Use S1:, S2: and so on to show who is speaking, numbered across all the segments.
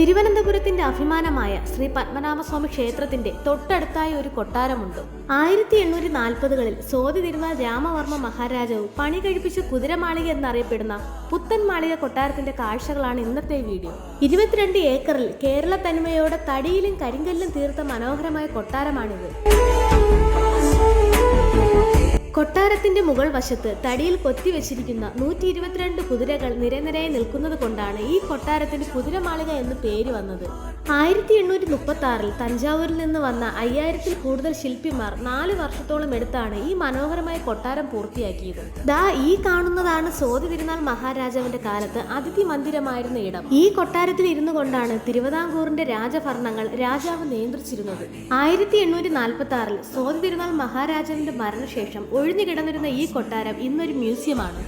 S1: തിരുവനന്തപുരത്തിന്റെ അഭിമാനമായ ശ്രീ പത്മനാഭസ്വാമി ക്ഷേത്രത്തിന്റെ തൊട്ടടുത്തായ ഒരു കൊട്ടാരമുണ്ട്. ആയിരത്തി എണ്ണൂറ്റി നാൽപ്പതുകളിൽ സോതി തിരുനാൾ രാമവർമ്മ മഹാരാജാവ് പണി കഴിപ്പിച്ച കുതിരമാളിക എന്നറിയപ്പെടുന്ന പുത്തൻ മാളിക കൊട്ടാരത്തിന്റെ കാഴ്ചകളാണ് ഇന്നത്തെ വീഡിയോ. ഇരുപത്തിരണ്ട് ഏക്കറിൽ കേരള തനിമയോടെ തടിയിലും കരിങ്കല്ലും തീർത്ത മനോഹരമായ കൊട്ടാരമാണിത്. കൊട്ടാരത്തിന്റെ മുകൾ വശത്ത് തടിയിൽ കൊത്തിവെച്ചിരിക്കുന്ന നൂറ്റി ഇരുപത്തിരണ്ട് കുതിരകൾ നിരനിരയെ നിൽക്കുന്നത് കൊണ്ടാണ് ഈ കൊട്ടാരത്തിന് കുതിരമാളിക എന്ന് പേര് വന്നത്. ആയിരത്തി എണ്ണൂറ്റി മുപ്പത്തി ആറിൽ തഞ്ചാവൂരിൽ നിന്ന് വന്ന അയ്യായിരത്തിൽ കൂടുതൽ ശില്പിമാർ നാല് വർഷത്തോളം എടുത്താണ് ഈ മനോഹരമായ കൊട്ടാരം പൂർത്തിയാക്കിയത്. ദാ ഈ കാണുന്നതാണ് സോതി തിരുനാൾ മഹാരാജാവിന്റെ കാലത്ത് അതിഥി മന്ദിരമായിരുന്ന ഇടം. ഈ കൊട്ടാരത്തിൽ ഇരുന്നു കൊണ്ടാണ് തിരുവിതാംകൂറിന്റെ രാജഭരണങ്ങൾ രാജാവ് നിയന്ത്രിച്ചിരുന്നത്. ആയിരത്തി എണ്ണൂറ്റി നാൽപ്പത്തി ആറിൽ സോതി തിരുനാൾ മഹാരാജാവിന്റെ മരണശേഷം ഒഴിഞ്ഞു കിടന്നിരുന്ന ഈ കൊട്ടാരം ഇന്നൊരു മ്യൂസിയമാണ്.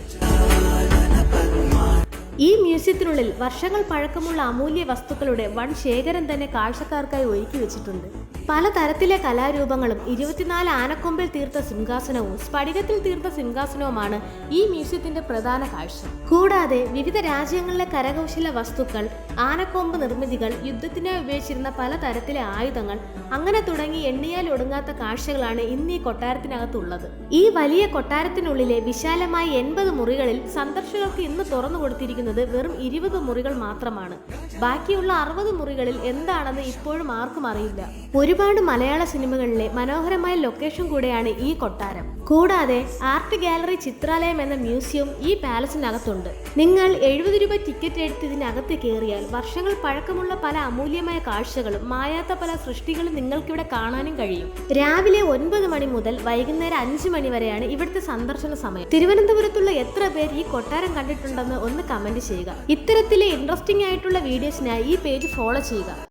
S1: ഈ മ്യൂസിയത്തിനുള്ളിൽ വർഷങ്ങൾ പഴക്കമുള്ള അമൂല്യ വസ്തുക്കളുടെ വൺ ശേഖരം തന്നെ കാഴ്ചക്കാർക്കായി ഒരുക്കി വെച്ചിട്ടുണ്ട്. പലതരത്തിലെ കലാരൂപങ്ങളും ഇരുപത്തിനാല് ആനക്കൊമ്പിൽ തീർത്ത സിംഹാസനവും സ്ഫടികത്തിൽ തീർത്ത സിംഹാസനവുമാണ് ഈ മ്യൂസിയത്തിന്റെ പ്രധാന കാഴ്ച. കൂടാതെ വിവിധ രാജ്യങ്ങളിലെ കരകൗശല വസ്തുക്കൾ ആനക്കൊമ്പ് നിർമ്മിതികൾ യുദ്ധത്തിനായി ഉപയോഗിച്ചിരുന്ന പലതരത്തിലെ ആയുധങ്ങൾ അങ്ങനെ തുടങ്ങി എണ്ണിയാൽ ഒടുങ്ങാത്ത കാഴ്ചകളാണ് ഇന്ന് ഈ കൊട്ടാരത്തിനകത്തുള്ളത്. ഈ വലിയ കൊട്ടാരത്തിനുള്ളിലെ വിശാലമായ എൺപത് മുറികളിൽ സന്ദർശകർക്ക് ഇന്ന് തുറന്നു കൊടുത്തിരിക്കുന്നത് വെറും ഇരുപത് മുറികൾ മാത്രമാണ്. ബാക്കിയുള്ള അറുപത് മുറികളിൽ എന്താണെന്ന് ഇപ്പോഴും ആർക്കും അറിയില്ല. ഒരുപാട് മലയാള സിനിമകളിലെ മനോഹരമായ ലൊക്കേഷൻ കൂടെയാണ് ഈ കൊട്ടാരം. കൂടാതെ ആർട്ട് ഗാലറി ചിത്രാലയം എന്ന മ്യൂസിയം ഈ പാലസിനകത്തുണ്ട്. നിങ്ങൾ എഴുപത് രൂപ ടിക്കറ്റ് എടുത്ത് ഇതിനകത്ത് കയറിയാൽ വർഷങ്ങൾ പഴക്കമുള്ള പല അമൂല്യമായ കാഴ്ചകളും മായാത്ത പല സൃഷ്ടികളും നിങ്ങൾക്കിവിടെ കാണാനും കഴിയും. രാവിലെ ഒൻപത് മണി മുതൽ വൈകുന്നേരം അഞ്ച് മണി വരെയാണ് ഇവിടുത്തെ സന്ദർശന സമയം. തിരുവനന്തപുരത്തുള്ള എത്ര പേർ ഈ കൊട്ടാരം കണ്ടിട്ടുണ്ടെന്ന് ഒന്ന് കമന്റ് ചെയ്യുക. ഇത്തരത്തിലെ ഇൻട്രസ്റ്റിംഗ് ആയിട്ടുള്ള വീഡിയോസിനായി ഈ പേജ് ഫോളോ ചെയ്യുക.